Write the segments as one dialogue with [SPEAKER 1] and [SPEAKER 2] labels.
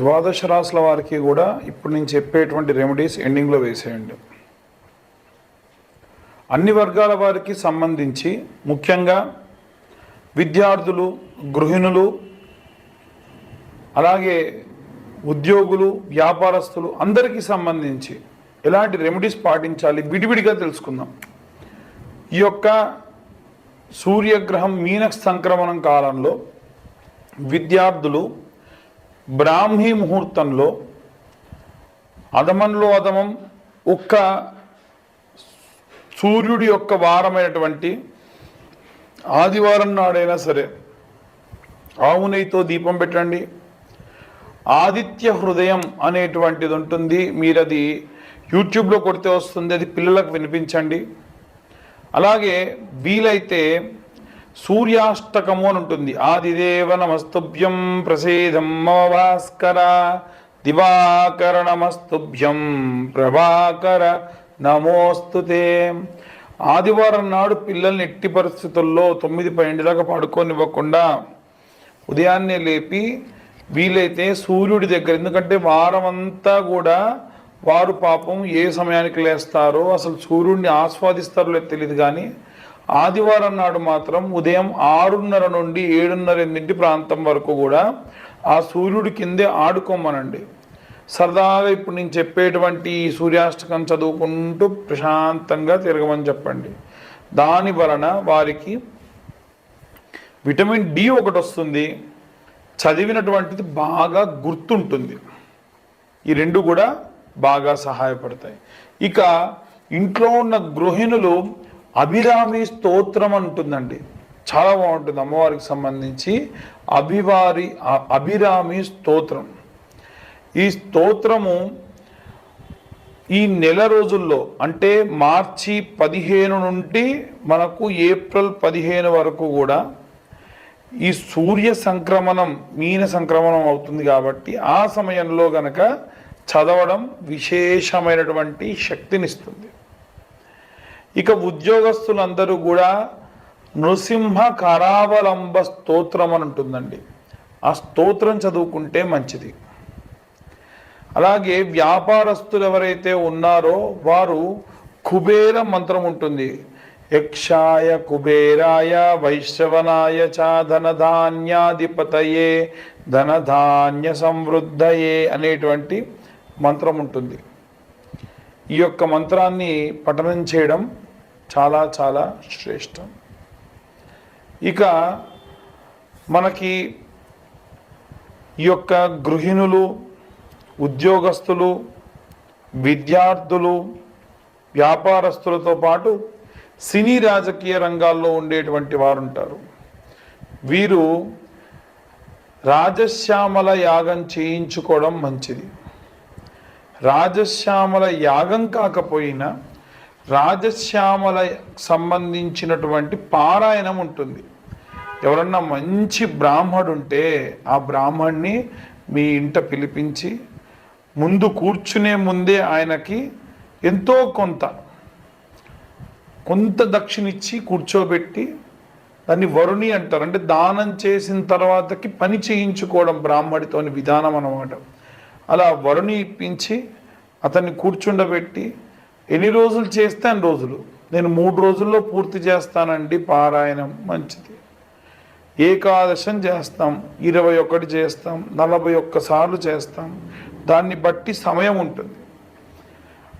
[SPEAKER 1] ద్వాదశ రాసుల వారికి కూడా ఇప్పుడు నేను చెప్పేటువంటి రెమెడీస్ ఎండింగ్లో వేసేయండి. అన్ని వర్గాల వారికి సంబంధించి ముఖ్యంగా విద్యార్థులు గృహిణులు అలాగే ఉద్యోగులు వ్యాపారస్తులు అందరికీ సంబంధించి ఎలాంటి రెమెడీస్ పాటించాలి విడివిడిగా తెలుసుకుందాం. ఈ యొక్క సూర్యగ్రహం మీన సంక్రమణం కాలంలో విద్యార్థులు బ్రాహ్మీ ముహూర్తంలో అధమంలో అధమం ఒక్క సూర్యుడి యొక్క వారమైనటువంటి ఆదివారం నాడైనా సరే ఆవునైతో దీపం పెట్టండి. ఆదిత్య హృదయం అనేటువంటిది ఉంటుంది. మీరు అది యూట్యూబ్లో కొడితే వస్తుంది. అది పిల్లలకు వినిపించండి. అలాగే వీలైతే సూర్యాష్టకము అని ఉంటుంది. ఆదిదేవ నమస్తుభ్యం ప్రసేదం మమ భాస్కర దివాకర నమస్తుభ్యం ప్రభాకర నమోస్తుతే ఆదివారం నాడు పిల్లల్ని ఎట్టి పరిస్థితుల్లో తొమ్మిది పన్నెండు దాకా పడుకోనివ్వకుండా ఉదయాన్నే లేపి వీలైతే సూర్యుడి దగ్గర ఎందుకంటే వారం అంతా కూడా వారు పాపం ఏ సమయానికి లేస్తారో అసలు సూర్యుడిని ఆస్వాదిస్తారో లేదు తెలియదు కానీ ఆదివారం నాడు మాత్రం ఉదయం ఆరున్నర నుండి ఏడున్నర ఎనిమిది ప్రాంతం వరకు కూడా ఆ సూర్యుడి కిందే ఆడుకోమనండి. సరదాగా ఇప్పుడు నేను చెప్పేటువంటి సూర్యాష్టకం చదువుకుంటూ ప్రశాంతంగా తిరగమని చెప్పండి. దాని వలన వారికి విటమిన్ డి ఒకటి వస్తుంది. చదివినటువంటిది బాగా గుర్తుంటుంది. ఈ రెండు కూడా బాగా సహాయపడతాయి. ఇక ఇంట్లో ఉన్న గృహిణులు అభిరామి స్తోత్రం అంటుందండి. చాలా బాగుంటుంది అమ్మవారికి సంబంధించి అభివారి అభిరామి స్తోత్రం. ఈ స్తోత్రము ఈ నెల రోజుల్లో అంటే మార్చి పదిహేను నుండి మనకు ఏప్రిల్ పదిహేను వరకు కూడా ఈ సూర్య సంక్రమణం మీన సంక్రమణం అవుతుంది కాబట్టి ఆ సమయంలో గనక చదవడం విశేషమైనటువంటి శక్తినిస్తుంది. ఇక ఉద్యోగస్తులందరూ కూడా నృసింహ కరావలంబ స్తోత్రం అని ఉంటుందండి ఆ స్తోత్రం చదువుకుంటే మంచిది. అలాగే వ్యాపారస్తులు ఎవరైతే ఉన్నారో వారు కుబేర మంత్రం ఉంటుంది. యక్షాయ కుబేరాయ వైశ్రవనాయ చ ధనధాన్యాధిపతయే ధనధాన్య సమృద్ధయే అనేటువంటి మంత్రం ఉంటుంది. ఈ యొక్క మంత్రాన్ని పఠనం చేయడం చాలా చాలా శ్రేష్టం. ఇక మనకి ఈ యొక్క గృహిణులు ఉద్యోగస్తులు విద్యార్థులు వ్యాపారస్తులతో పాటు సినీ రాజకీయ రంగాల్లో ఉండేటువంటి వారు ఉంటారు వీరు రాజశ్యామల యాగం చేయించుకోవడం మంచిది. రాజశ్యామల యాగం కాకపోయినా రాజశ్యామల సంబంధించినటువంటి పారాయణం ఉంటుంది. ఎవరన్నా మంచి బ్రాహ్మడు ఉంటే ఆ బ్రాహ్మణ్ణి మీ ఇంట పిలిపించి ముందు కూర్చునే ముందే ఆయనకి ఎంతో కొంత కొంత దక్షిణ ఇచ్చి కూర్చోబెట్టి దాన్ని వరుణి అంటారు. అంటే దానం చేసిన తర్వాతకి పని చేయించుకోవడం బ్రాహ్మడితోని విధానం అన్నమాట. అలా వరుణి ఇప్పించి అతన్ని కూర్చుండబెట్టి ఎన్ని రోజులు చేస్తే అన్ని రోజులు? నేను మూడు రోజుల్లో పూర్తి చేస్తానండి పారాయణం మంచిది. ఏకాదశం చేస్తాం ఇరవై ఒకటి చేస్తాం నలభై ఒక్క సార్లు చేస్తాం. దాన్ని బట్టి సమయం ఉంటుంది.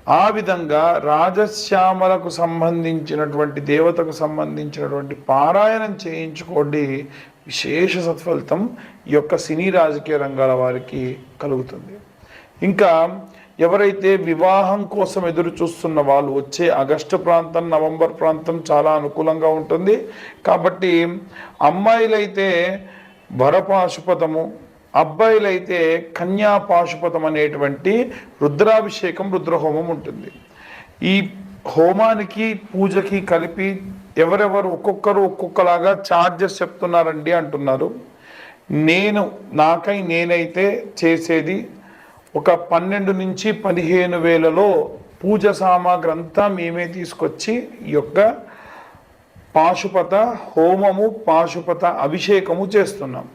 [SPEAKER 1] ఆ విధంగా రాజశ్యామలకు సంబంధించినటువంటి దేవతకు సంబంధించినటువంటి పారాయణం చేయించుకోండి. విశేష సత్ఫలితం ఈ యొక్క సినీ రాజకీయ రంగాల వారికి కలుగుతుంది. ఇంకా ఎవరైతే వివాహం కోసం ఎదురు చూస్తున్న వాళ్ళు వచ్చే ఆగస్టు ప్రాంతం నవంబర్ ప్రాంతం చాలా అనుకూలంగా ఉంటుంది. కాబట్టి అమ్మాయిలైతే వరపాశుపతము అబ్బాయిలైతే కన్యా పాశుపతం అనేటువంటి రుద్రాభిషేకం రుద్రహోమం ఉంటుంది. ఈ హోమానికి పూజకి కలిపి ఎవరెవరు ఒక్కొక్కరు ఒక్కొక్కలాగా ఛార్జెస్ చెప్తున్నారండి అంటున్నారు. నేను నాకై నేనైతే చేసేది ఒక పన్నెండు నుంచి పదిహేను వేలలో పూజ సామాగ్రి అంతా మేమే తీసుకొచ్చి ఈ యొక్క పాశుపత హోమము పాశుపత అభిషేకము చేస్తున్నాం.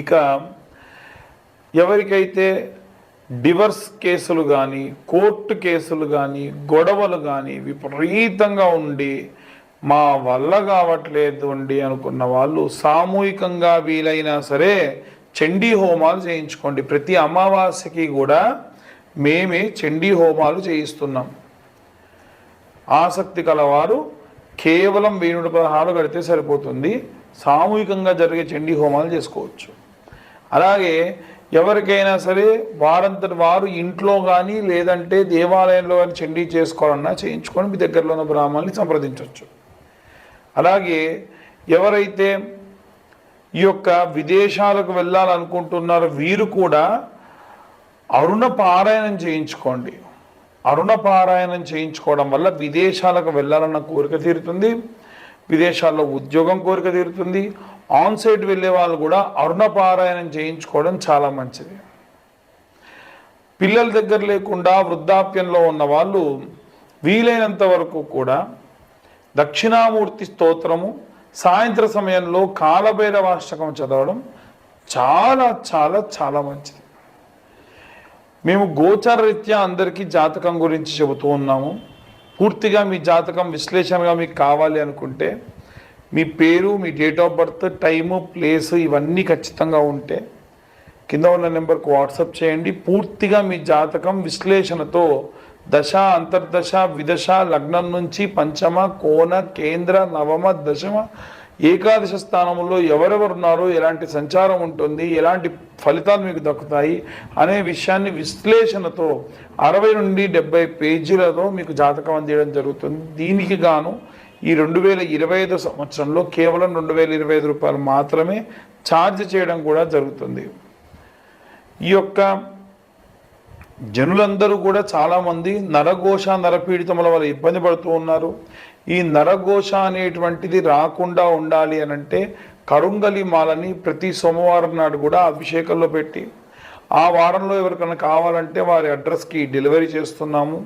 [SPEAKER 1] ఇక ఎవరికైతే డివర్స్ కేసులు కానీ కోర్టు కేసులు కానీ గొడవలు కానీ విపరీతంగా ఉండి మా వల్ల కావట్లేదు అండి అనుకున్న వాళ్ళు సామూహికంగా వీలైనా సరే చండీ హోమాలు చేయించుకోండి. ప్రతి అమావాస్యకి కూడా మేమే చండీ హోమాలు చేయిస్తున్నాం. ఆసక్తి కలవారు కేవలం వేణుడు పదహారు కడితే సరిపోతుంది. సామూహికంగా జరిగే చండీ హోమాలు చేసుకోవచ్చు. అలాగే ఎవరికైనా సరే వారంతటి వారు ఇంట్లో కానీ లేదంటే దేవాలయంలో కానీ చండీ చేసుకోవాలన్నా చేయించుకొని మీ దగ్గరలో ఉన్న బ్రాహ్మణుల్ని సంప్రదించవచ్చు. అలాగే ఎవరైతే ఈ యొక్క విదేశాలకు వెళ్ళాలనుకుంటున్నారు వీరు కూడా అరుణ పారాయణం చేయించుకోండి. అరుణ పారాయణం చేయించుకోవడం వల్ల విదేశాలకు వెళ్ళాలన్న కోరిక తీరుతుంది. విదేశాల్లో ఉద్యోగం కోరిక తీరుతుంది. ఆన్ సైట్ వెళ్ళే వాళ్ళు కూడా అరుణ పారాయణం చేయించుకోవడం చాలా మంచిది. పిల్లల దగ్గర లేకుండా వృద్ధాప్యంలో ఉన్న వాళ్ళు వీలైనంత వరకు కూడా దక్షిణామూర్తి స్తోత్రము సాయంత్ర సమయంలో కాలభైరవాష్టకం చదవడం చాలా చాలా చాలా మంచిది. మేము గోచార రీత్యా అందరికీ జాతకం గురించి చెబుతూ ఉన్నాము. పూర్తిగా మీ జాతకం విశ్లేషణగా మీకు కావాలి అనుకుంటే మీ పేరు మీ date of birth time place ఇవన్నీ ఖచ్చితంగా ఉంటే కింద ఉన్న నెంబర్కి వాట్సాప్ చేయండి. పూర్తిగా మీ జాతకం విశ్లేషణతో దశ అంతర్దశ విదశ లగ్నం నుంచి పంచమ కోణ కేంద్ర నవమ దశమ ఏకాదశ స్థానంలో ఎవరెవరు ఉన్నారో ఎలాంటి సంచారం ఉంటుంది ఎలాంటి ఫలితాలు మీకు దక్కుతాయి అనే విషయాన్ని విశ్లేషణతో అరవై నుండి డెబ్బై పేజీలతో మీకు జాతకం అందించడం జరుగుతుంది. దీనికి గాను ఈ రెండు వేల ఇరవై ఐదు సంవత్సరంలో కేవలం రెండు వేల ఇరవై ఐదు రూపాయలు మాత్రమే ఛార్జ్ చేయడం కూడా జరుగుతుంది. ఈ యొక్క జనులందరూ కూడా చాలామంది నరఘోష నరపీడితముల వల్ల ఇబ్బంది పడుతూ ఉన్నారు. ఈ నరఘోష అనేటువంటిది రాకుండా ఉండాలి అని అంటే కరుంగలి మాలని ప్రతి సోమవారం నాడు కూడా అభిషేకంలో పెట్టి ఆ వారంలో ఎవరికైనా కావాలంటే వారి అడ్రస్కి డెలివరీ చేస్తున్నాము.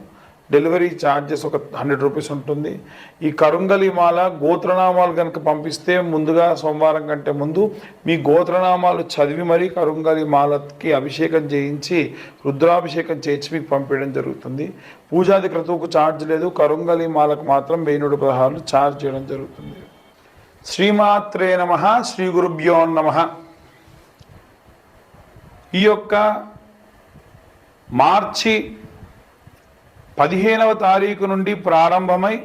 [SPEAKER 1] డెలివరీ ఛార్జెస్ ఒక హండ్రెడ్ రూపీస్ ఉంటుంది. ఈ కరుంగలి మాల గోత్రనామాలు కనుక పంపిస్తే ముందుగా సోమవారం కంటే ముందు మీ గోత్రనామాలు చదివి మరీ కరుంగలి మాలకి అభిషేకం చేయించి రుద్రాభిషేకం చేయించి మీకు పంపించడం జరుగుతుంది. పూజాది క్రతువుకు ఛార్జ్ లేదు. కరుంగలి మాలకు మాత్రం వెయ్యి పదహారులు ఛార్జ్ చేయడం జరుగుతుంది. శ్రీమాత్రే నమ. శ్రీ గురుభ్యో నమ. ఈ యొక్క మార్చి పదిహేనవ తారీఖు నుండి ప్రారంభమై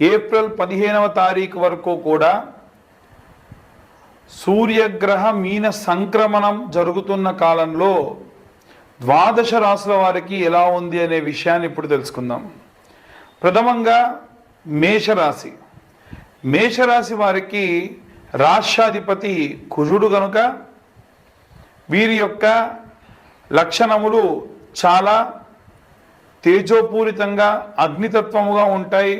[SPEAKER 1] ఏప్రిల్ పదిహేనవ తారీఖు వరకు కూడా సూర్యగ్రహ మీన సంక్రమణం జరుగుతున్న కాలంలో ద్వాదశ రాశుల వారికి ఎలా ఉంది అనే విషయాన్ని ఇప్పుడు తెలుసుకుందాం. ప్రథమంగా మేషరాశి. మేషరాశి వారికి రాష్ట్రాధిపతి కుజుడు కనుక వీరి యొక్క లక్షణములు చాలా తేజోపూరితంగా అగ్నితత్వముగా ఉంటాయి.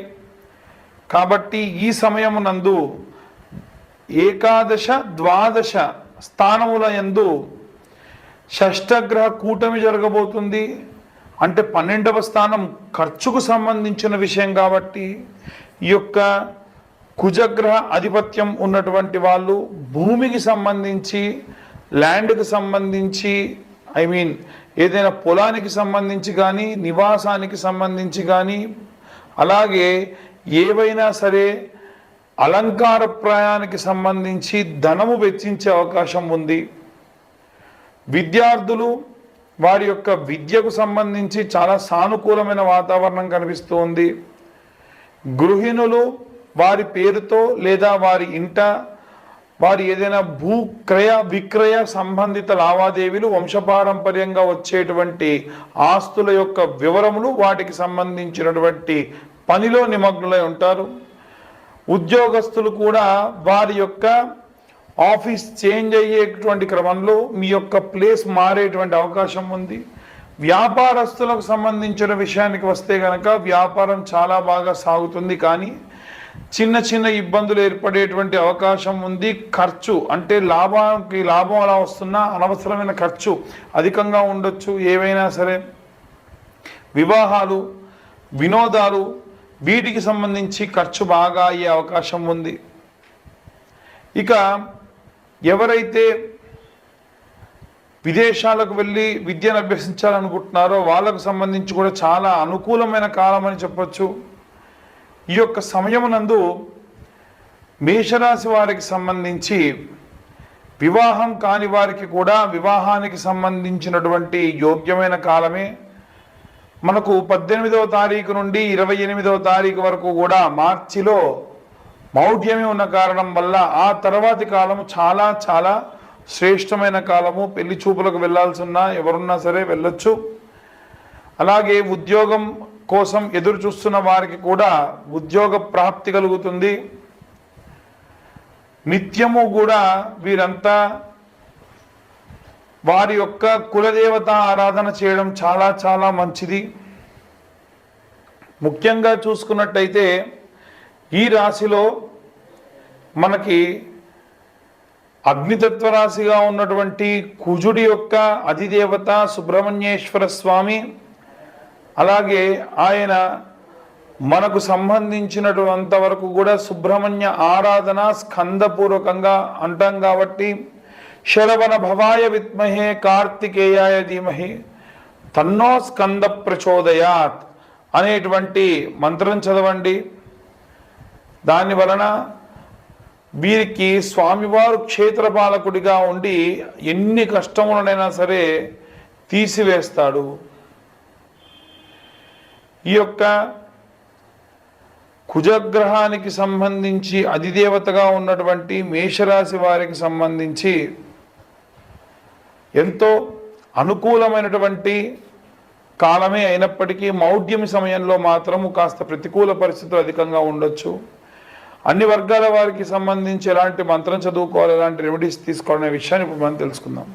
[SPEAKER 1] కాబట్టి ఈ సమయమునందు ఏకాదశ ద్వాదశ స్థానముల యందు షష్టగ్రహ కూటమి జరగబోతుంది. అంటే పన్నెండవ స్థానం ఖర్చుకు సంబంధించిన విషయం కాబట్టి ఈ యొక్క కుజగ్రహ ఆధిపత్యం ఉన్నటువంటి వాళ్ళు భూమికి సంబంధించి ల్యాండ్కి సంబంధించి ఐ మీన్ ఏదైనా పొలానికి సంబంధించి కానీ నివాసానికి సంబంధించి కానీ అలాగే ఏవైనా సరే అలంకార ప్రాయానికి సంబంధించి ధనము వెచ్చించే అవకాశం ఉంది. విద్యార్థులు వారి యొక్క విద్యకు సంబంధించి చాలా సానుకూలమైన వాతావరణం కనిపిస్తూ ఉంది. గృహిణులు వారి పేరుతో లేదా వారి ఇంట వారి ఏదైనా భూ క్రయ విక్రయ సంబంధిత లావాదేవీలు వంశపారంపర్యంగా వచ్చేటువంటి ఆస్తుల యొక్క వివరములు వాటికి సంబంధించినటువంటి పనిలో నిమగ్నులై ఉంటారు. ఉద్యోగస్తులు కూడా వారి యొక్క ఆఫీస్ చేంజ్ అయ్యేటువంటి క్రమంలో మీ యొక్క ప్లేస్ మారేటువంటి అవకాశం ఉంది. వ్యాపారస్తులకు సంబంధించిన విషయానికి వస్తే కనుక వ్యాపారం చాలా బాగా సాగుతుంది. కానీ చిన్న చిన్న ఇబ్బందులు ఏర్పడేటువంటి అవకాశం ఉంది. ఖర్చు అంటే లాభానికి లాభం అలా వస్తున్నా అనవసరమైన ఖర్చు అధికంగా ఉండొచ్చు. ఏవైనా సరే వివాహాలు వినోదాలు వీటికి సంబంధించి ఖర్చు బాగా అయ్యే అవకాశం ఉంది. ఇక ఎవరైతే విదేశాలకు వెళ్ళి విద్యను అభ్యసించాలనుకుంటున్నారో వాళ్ళకు సంబంధించి కూడా చాలా అనుకూలమైన కాలం అని చెప్పచ్చు. ఈ యొక్క సమయమునందు మేషరాశి వారికి సంబంధించి వివాహం కాని వారికి కూడా వివాహానికి సంబంధించినటువంటి యోగ్యమైన కాలమే. మనకు పద్దెనిమిదవ తారీఖు నుండి ఇరవై ఎనిమిదవ తారీఖు వరకు కూడా మార్చిలో మౌఢ్యమే ఉన్న కారణం వల్ల ఆ తర్వాతి కాలము చాలా చాలా శ్రేష్టమైన కాలము. పెళ్ళి చూపులకు వెళ్ళాల్సి ఉన్నా ఎవరున్నా సరే వెళ్ళొచ్చు. అలాగే ఉద్యోగం కోసం ఎదురు చూస్తున్న వారికి కూడా ఉద్యోగ ప్రాప్తి కలుగుతుంది. నిత్యము కూడా వీరంతా వారి యొక్క కులదేవత ఆరాధన చేయడం చాలా చాలా మంచిది. ముఖ్యంగా చూసుకున్నట్టయితే ఈ రాశిలో మనకి అగ్నితత్వ రాశిగా ఉన్నటువంటి కుజుడి యొక్క అధిదేవత సుబ్రహ్మణ్యేశ్వర స్వామి అలాగే ఆయన మనకు సంబంధించినటువంటి వరకు కూడా సుబ్రహ్మణ్య ఆరాధన స్కందపూర్వకంగా అంటాం కాబట్టి శరవణ భవాయ విత్మహే కార్తికేయాయ ధీమహి తన్నో స్కంద ప్రచోదయాత్ అనేటువంటి మంత్రం చదవండి. దాని వలన వీరికి స్వామివారు క్షేత్రపాలకుడిగా ఉండి ఎన్ని కష్టములనైనా సరే తీసివేస్తాడు. ఈ యొక్క కుజగ్రహానికి సంబంధించి అధిదేవతగా ఉన్నటువంటి మేషరాశి వారికి సంబంధించి ఎంతో అనుకూలమైనటువంటి కాలమే అయినప్పటికీ మౌఢ్యం సమయంలో మాత్రము కాస్త ప్రతికూల పరిస్థితులు అధికంగా ఉండొచ్చు. అన్ని వర్గాల వారికి సంబంధించి ఎలాంటి మంత్రం చదువుకోవాలి ఎలాంటి రెమెడీస్ తీసుకోవాలనే విషయాన్ని ఇప్పుడు మనం తెలుసుకుందాం.